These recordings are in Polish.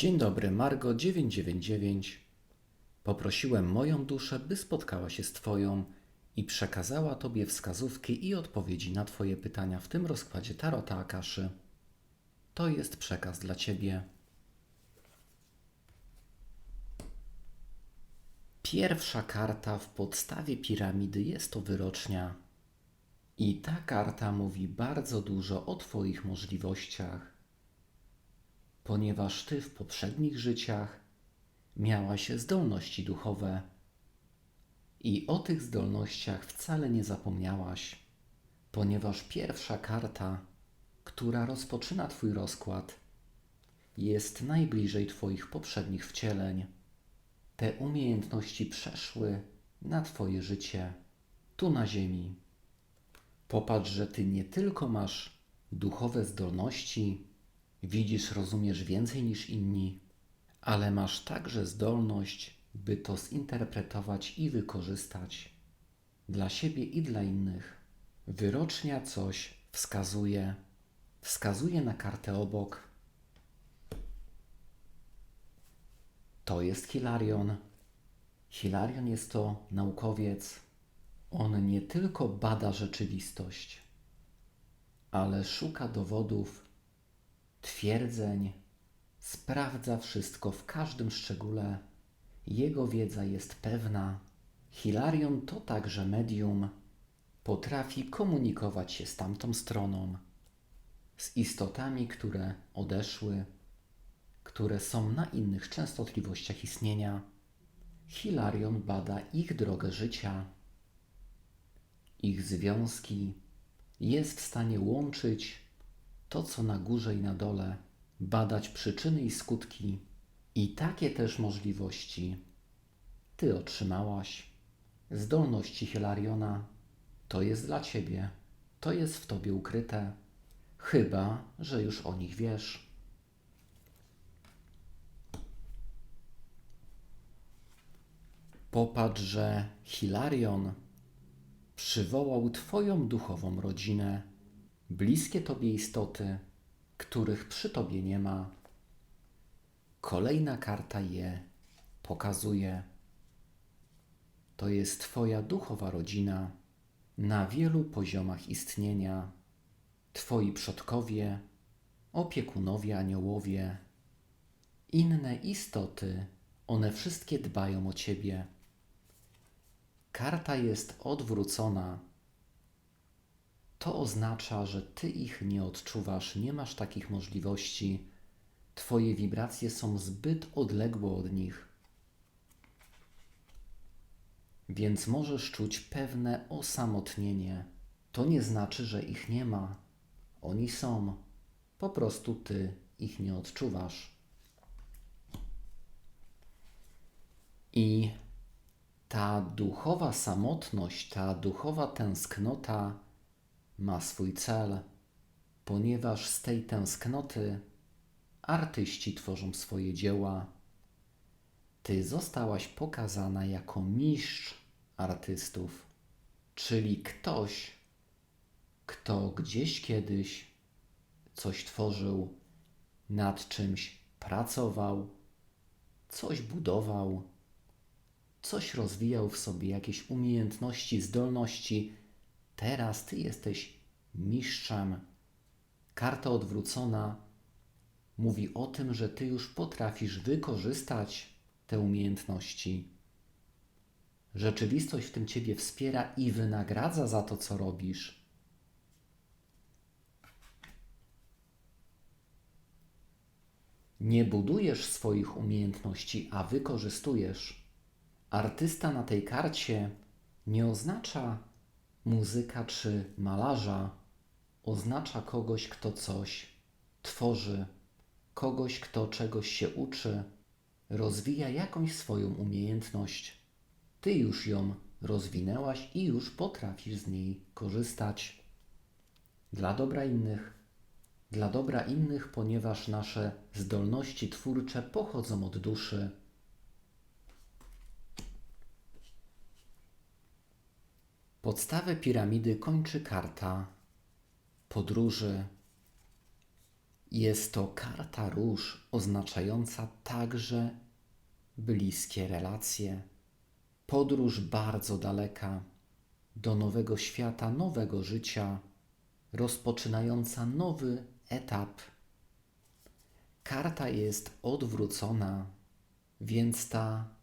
Dzień dobry, Margo 999. Poprosiłem moją duszę, by spotkała się z Twoją i przekazała Tobie wskazówki i odpowiedzi na Twoje pytania w tym rozkładzie Tarota Akaszy. To jest przekaz dla Ciebie. Pierwsza karta w podstawie piramidy jest to wyrocznia. I ta karta mówi bardzo dużo o Twoich możliwościach ponieważ ty w poprzednich życiach miałaś zdolności duchowe i o tych zdolnościach wcale nie zapomniałaś, ponieważ pierwsza karta, która rozpoczyna Twój rozkład, jest najbliżej Twoich poprzednich wcieleń. Te umiejętności przeszły na Twoje życie, tu na Ziemi. Popatrz, że Ty nie tylko masz duchowe zdolności, Widzisz, rozumiesz więcej niż inni, ale masz także zdolność, by to zinterpretować i wykorzystać dla siebie i dla innych. Wyrocznia coś wskazuje, wskazuje na kartę obok. To jest Hilarion. Hilarion jest to naukowiec. On nie tylko bada rzeczywistość, ale szuka dowodów twierdzeń, sprawdza wszystko w każdym szczególe. Jego wiedza jest pewna. Hilarion to także medium. Potrafi komunikować się z tamtą stroną, z istotami, które odeszły, które są na innych częstotliwościach istnienia. Hilarion bada ich drogę życia, ich związki, jest w stanie łączyć to, co na górze i na dole, badać przyczyny i skutki. I takie też możliwości Ty otrzymałaś. Zdolności Hilariona to jest dla Ciebie, to jest w Tobie ukryte, chyba że już o nich wiesz. Popatrz, że Hilarion przywołał Twoją duchową rodzinę bliskie Tobie istoty, których przy Tobie nie ma. Kolejna karta je pokazuje. To jest Twoja duchowa rodzina na wielu poziomach istnienia. Twoi przodkowie, opiekunowie, aniołowie, inne istoty, one wszystkie dbają o Ciebie. Karta jest odwrócona to oznacza, że ty ich nie odczuwasz, nie masz takich możliwości. Twoje wibracje są zbyt odległe od nich. Więc możesz czuć pewne osamotnienie. To nie znaczy, że ich nie ma. Oni są. Po prostu ty ich nie odczuwasz. I ta duchowa samotność, ta duchowa tęsknota, ma swój cel, ponieważ z tej tęsknoty artyści tworzą swoje dzieła. Ty zostałaś pokazana jako mistrz artystów, czyli ktoś, kto gdzieś kiedyś coś tworzył, nad czymś pracował, coś budował, coś rozwijał w sobie, jakieś umiejętności, zdolności, Teraz ty jesteś mistrzem. Karta odwrócona mówi o tym, że ty już potrafisz wykorzystać te umiejętności. Rzeczywistość w tym ciebie wspiera i wynagradza za to, co robisz. Nie budujesz swoich umiejętności, a wykorzystujesz. Artysta na tej karcie nie oznacza Muzyka czy malarza oznacza kogoś, kto coś tworzy, kogoś, kto czegoś się uczy, rozwija jakąś swoją umiejętność. Ty już ją rozwinęłaś i już potrafisz z niej korzystać. Dla dobra innych, dla dobra innych, ponieważ nasze zdolności twórcze pochodzą od duszy Podstawę piramidy kończy karta podróży. Jest to karta róż oznaczająca także bliskie relacje, podróż bardzo daleka do nowego świata, nowego życia, rozpoczynająca nowy etap. Karta jest odwrócona, więc ta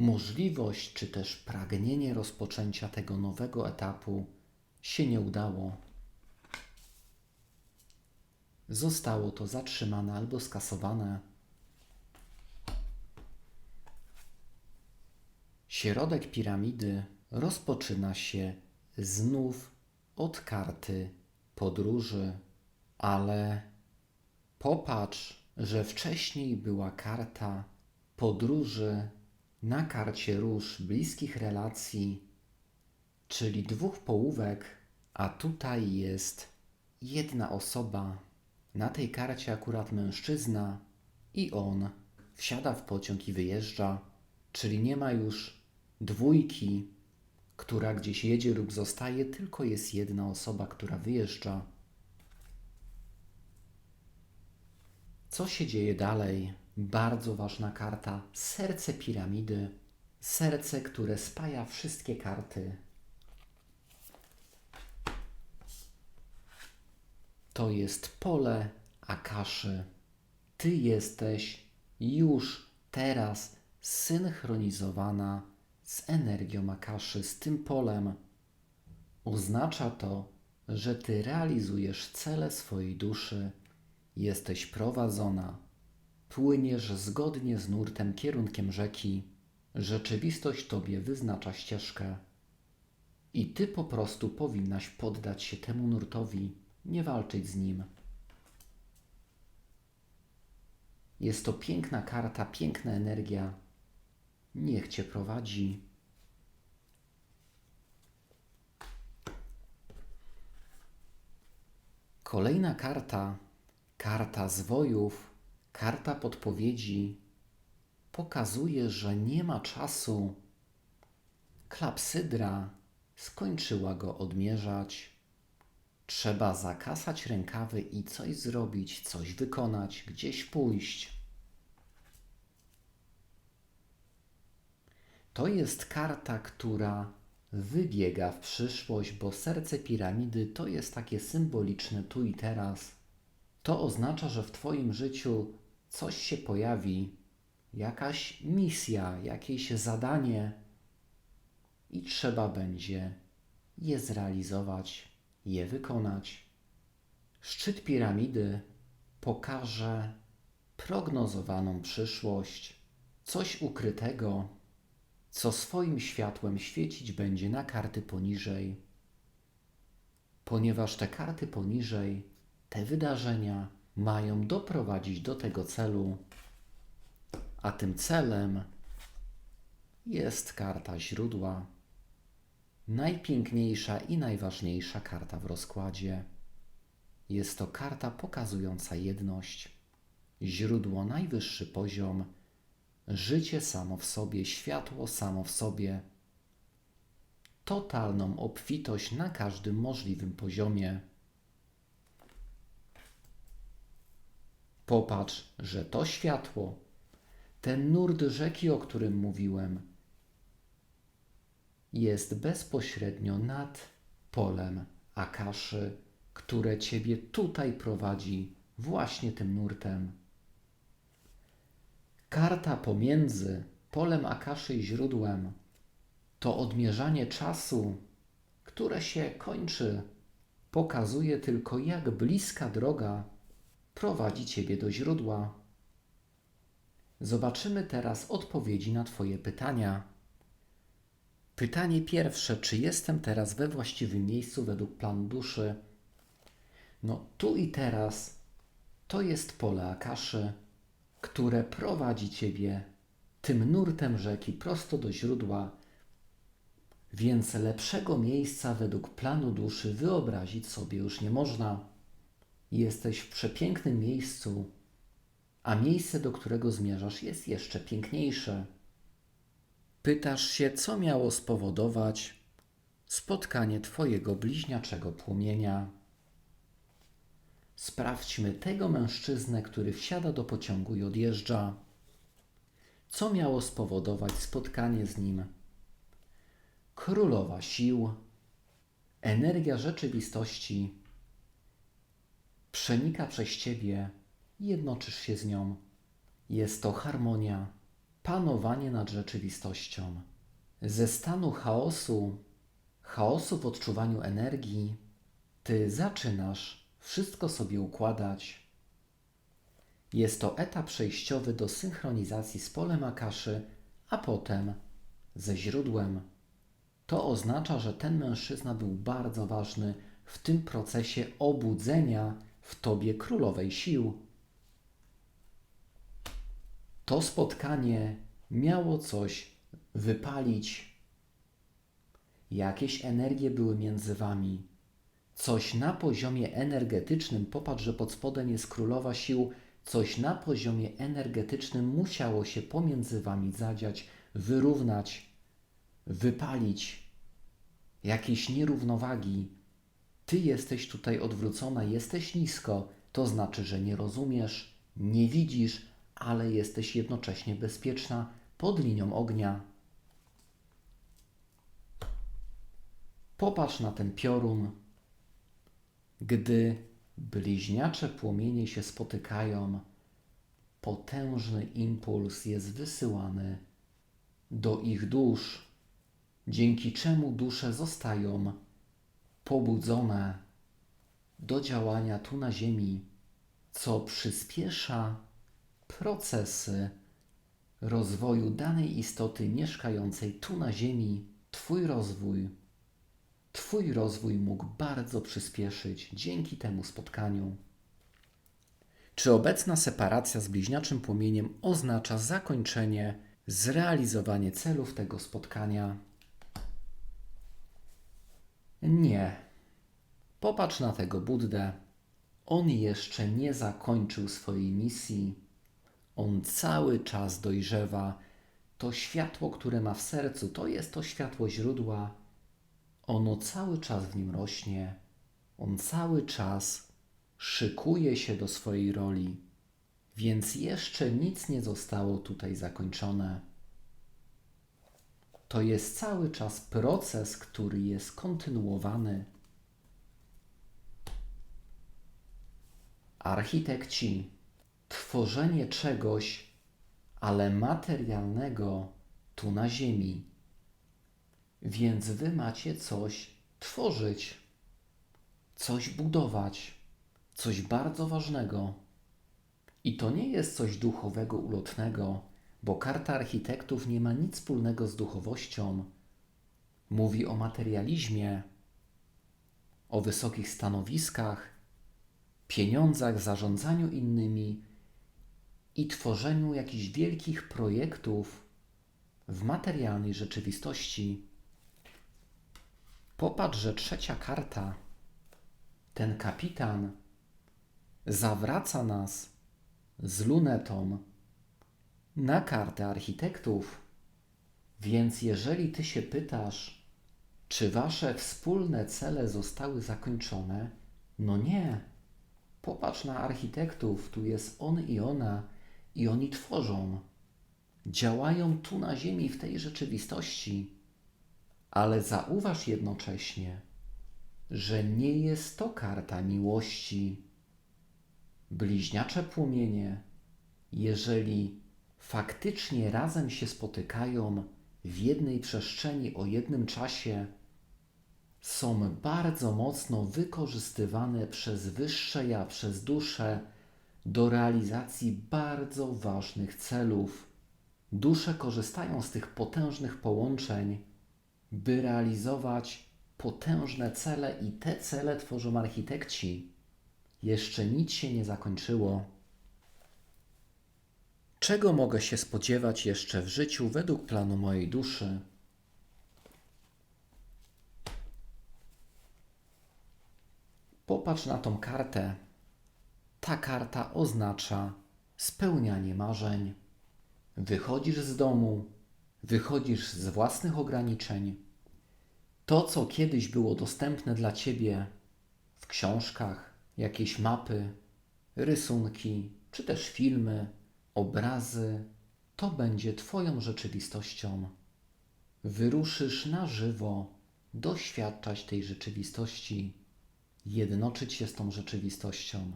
możliwość czy też pragnienie rozpoczęcia tego nowego etapu się nie udało. Zostało to zatrzymane albo skasowane. Środek piramidy rozpoczyna się znów od karty podróży, ale popatrz, że wcześniej była karta podróży na karcie róż bliskich relacji, czyli dwóch połówek, a tutaj jest jedna osoba. Na tej karcie akurat mężczyzna i on wsiada w pociąg i wyjeżdża, czyli nie ma już dwójki, która gdzieś jedzie lub zostaje, tylko jest jedna osoba, która wyjeżdża. Co się dzieje dalej? Bardzo ważna karta serce piramidy, serce, które spaja wszystkie karty. To jest pole Akaszy. Ty jesteś już teraz synchronizowana z energią Akaszy, z tym polem. Oznacza to, że ty realizujesz cele swojej duszy, jesteś prowadzona, płyniesz zgodnie z nurtem kierunkiem rzeki, rzeczywistość tobie wyznacza ścieżkę. I ty po prostu powinnaś poddać się temu nurtowi, nie walczyć z nim. Jest to piękna karta, piękna energia. Niech cię prowadzi. Kolejna karta, karta zwojów, karta podpowiedzi, pokazuje, że nie ma czasu. Klapsydra skończyła go odmierzać. Trzeba zakasać rękawy i coś zrobić, coś wykonać, gdzieś pójść. To jest karta, która wybiega w przyszłość, bo serce piramidy to jest takie symboliczne tu i teraz. To oznacza, że w Twoim życiu coś się pojawi, jakaś misja, jakieś zadanie i trzeba będzie je zrealizować, je wykonać. Szczyt piramidy pokaże prognozowaną przyszłość, coś ukrytego, co swoim światłem świecić będzie na karty poniżej. Ponieważ te karty poniżej, te wydarzenia mają doprowadzić do tego celu, a tym celem jest karta źródła. Najpiękniejsza i najważniejsza karta w rozkładzie. Jest to karta pokazująca jedność, źródło, najwyższy poziom, życie samo w sobie, światło samo w sobie, totalną obfitość na każdym możliwym poziomie. Popatrz, że to światło, ten nurt rzeki, o którym mówiłem, jest bezpośrednio nad polem Akaszy, które ciebie tutaj prowadzi właśnie tym nurtem. Karta pomiędzy polem Akaszy i źródłem to odmierzanie czasu, które się kończy, pokazuje tylko, jak bliska droga prowadzi ciebie do źródła. Zobaczymy teraz odpowiedzi na Twoje pytania. Pytanie pierwsze: czy jestem teraz we właściwym miejscu według planu duszy? No, tu i teraz to jest pole Akaszy, które prowadzi ciebie tym nurtem rzeki prosto do źródła. Więc lepszego miejsca według planu duszy wyobrazić sobie już nie można. Jesteś w przepięknym miejscu, a miejsce, do którego zmierzasz, jest jeszcze piękniejsze. Pytasz się, co miało spowodować spotkanie Twojego bliźniaczego płomienia. Sprawdźmy tego mężczyznę, który wsiada do pociągu i odjeżdża. Co miało spowodować spotkanie z nim? Królowa sił, energia rzeczywistości przenika przez ciebie, jednoczysz się z nią. Jest to harmonia, panowanie nad rzeczywistością. Ze stanu chaosu, chaosu w odczuwaniu energii, ty zaczynasz wszystko sobie układać. Jest to etap przejściowy do synchronizacji z polem Akaszy, a potem ze źródłem. To oznacza, że ten mężczyzna był bardzo ważny w tym procesie obudzenia w tobie królowej sił. To spotkanie miało coś wypalić. Jakieś energie były między wami. Coś na poziomie energetycznym, popatrz, że pod spodem jest królowa sił, coś na poziomie energetycznym musiało się pomiędzy wami zadziać, wyrównać, wypalić jakieś nierównowagi. Ty jesteś tutaj odwrócona, jesteś nisko, to znaczy, że nie rozumiesz, nie widzisz, ale jesteś jednocześnie bezpieczna pod linią ognia. Popatrz na ten piorun. Gdy bliźniacze płomienie się spotykają, potężny impuls jest wysyłany do ich dusz, dzięki czemu dusze zostają pobudzone do działania tu na Ziemi, co przyspiesza procesy rozwoju danej istoty mieszkającej tu na Ziemi. Twój rozwój, Twój rozwój mógł bardzo przyspieszyć dzięki temu spotkaniu. Czy obecna separacja z bliźniaczym płomieniem oznacza zakończenie, zrealizowanie celów tego spotkania? Nie. Popatrz na tego Buddę. On jeszcze nie zakończył swojej misji. On cały czas dojrzewa. To światło, które ma w sercu, to jest to światło źródła. Ono cały czas w nim rośnie. On cały czas szykuje się do swojej roli. Więc jeszcze nic nie zostało tutaj zakończone. To jest cały czas proces, który jest kontynuowany. Architekci, tworzenie czegoś, ale materialnego tu na Ziemi. Więc wy macie coś tworzyć, coś budować, coś bardzo ważnego. I to nie jest coś duchowego, ulotnego, bo karta architektów nie ma nic wspólnego z duchowością. Mówi o materializmie, o wysokich stanowiskach, pieniądzach, zarządzaniu innymi i tworzeniu jakichś wielkich projektów w materialnej rzeczywistości. Popatrz, że trzecia karta, ten kapitan, zawraca nas z lunetą na kartę architektów. Więc jeżeli ty się pytasz, czy wasze wspólne cele zostały zakończone, no nie. Popatrz na architektów, tu jest on i ona, i oni tworzą. Działają tu na Ziemi, w tej rzeczywistości. Ale zauważ jednocześnie, że nie jest to karta miłości. Bliźniacze płomienie, jeżeli faktycznie razem się spotykają w jednej przestrzeni o jednym czasie, są bardzo mocno wykorzystywane przez wyższe ja, przez duszę do realizacji bardzo ważnych celów. Dusze korzystają z tych potężnych połączeń, by realizować potężne cele, i te cele tworzą architekci. Jeszcze nic się nie zakończyło. Czego mogę się spodziewać jeszcze w życiu według planu mojej duszy? Popatrz na tą kartę. Ta karta oznacza spełnianie marzeń. Wychodzisz z domu, wychodzisz z własnych ograniczeń. To, co kiedyś było dostępne dla ciebie w książkach, jakieś mapy, rysunki, czy też filmy, obrazy, to będzie Twoją rzeczywistością. Wyruszysz na żywo doświadczać tej rzeczywistości, jednoczyć się z tą rzeczywistością.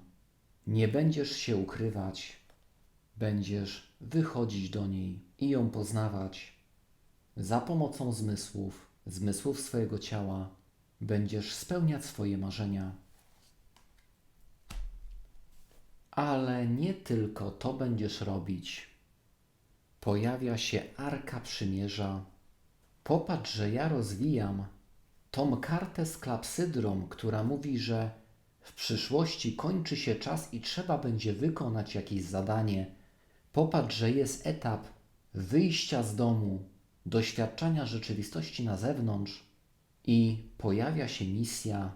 Nie będziesz się ukrywać, będziesz wychodzić do niej i ją poznawać. Za pomocą zmysłów, zmysłów swojego ciała, będziesz spełniać swoje marzenia. Ale nie tylko to będziesz robić. Pojawia się Arka Przymierza. Popatrz, że ja rozwijam tą kartę z klapsydrą, która mówi, że w przyszłości kończy się czas i trzeba będzie wykonać jakieś zadanie. Popatrz, że jest etap wyjścia z domu, doświadczania rzeczywistości na zewnątrz i pojawia się misja,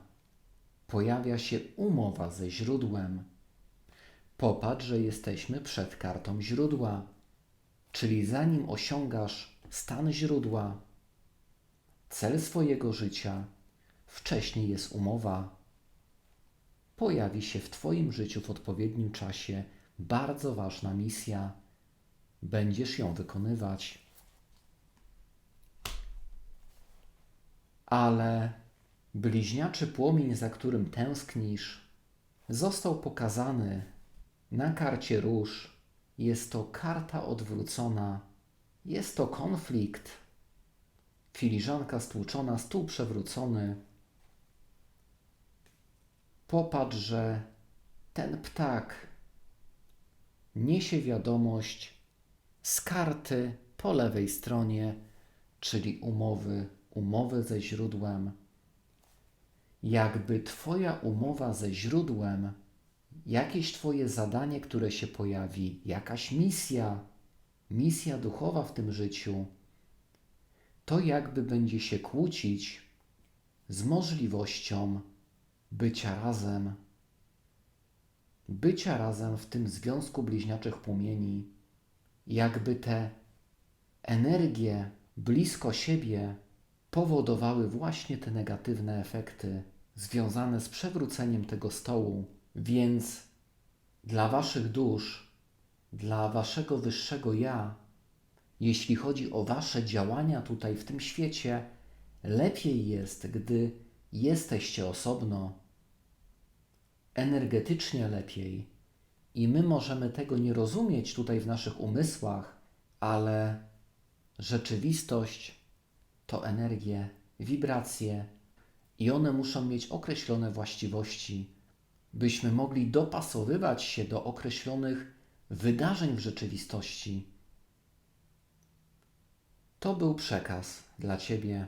pojawia się umowa ze źródłem. Popatrz, że jesteśmy przed kartą źródła, czyli zanim osiągasz stan źródła, cel swojego życia, wcześniej jest umowa. Pojawi się w Twoim życiu w odpowiednim czasie bardzo ważna misja. Będziesz ją wykonywać. Ale bliźniaczy płomień, za którym tęsknisz, został pokazany na karcie róż. Jest to karta odwrócona. Jest to konflikt. Filiżanka stłuczona, stół przewrócony. Popatrz, że ten ptak niesie wiadomość z karty po lewej stronie, czyli umowy, umowy ze źródłem. Jakby Twoja umowa ze źródłem, jakieś Twoje zadanie, które się pojawi, jakaś misja, misja duchowa w tym życiu, to jakby będzie się kłócić z możliwością bycia razem, bycia razem w tym związku bliźniaczych płomieni, jakby te energie blisko siebie powodowały właśnie te negatywne efekty związane z przewróceniem tego stołu. Więc dla Waszych dusz, dla Waszego wyższego ja, jeśli chodzi o Wasze działania tutaj w tym świecie, lepiej jest, gdy jesteście osobno, energetycznie lepiej. I my możemy tego nie rozumieć tutaj w naszych umysłach, ale rzeczywistość to energie, wibracje i one muszą mieć określone właściwości, byśmy mogli dopasowywać się do określonych wydarzeń w rzeczywistości. To był przekaz dla Ciebie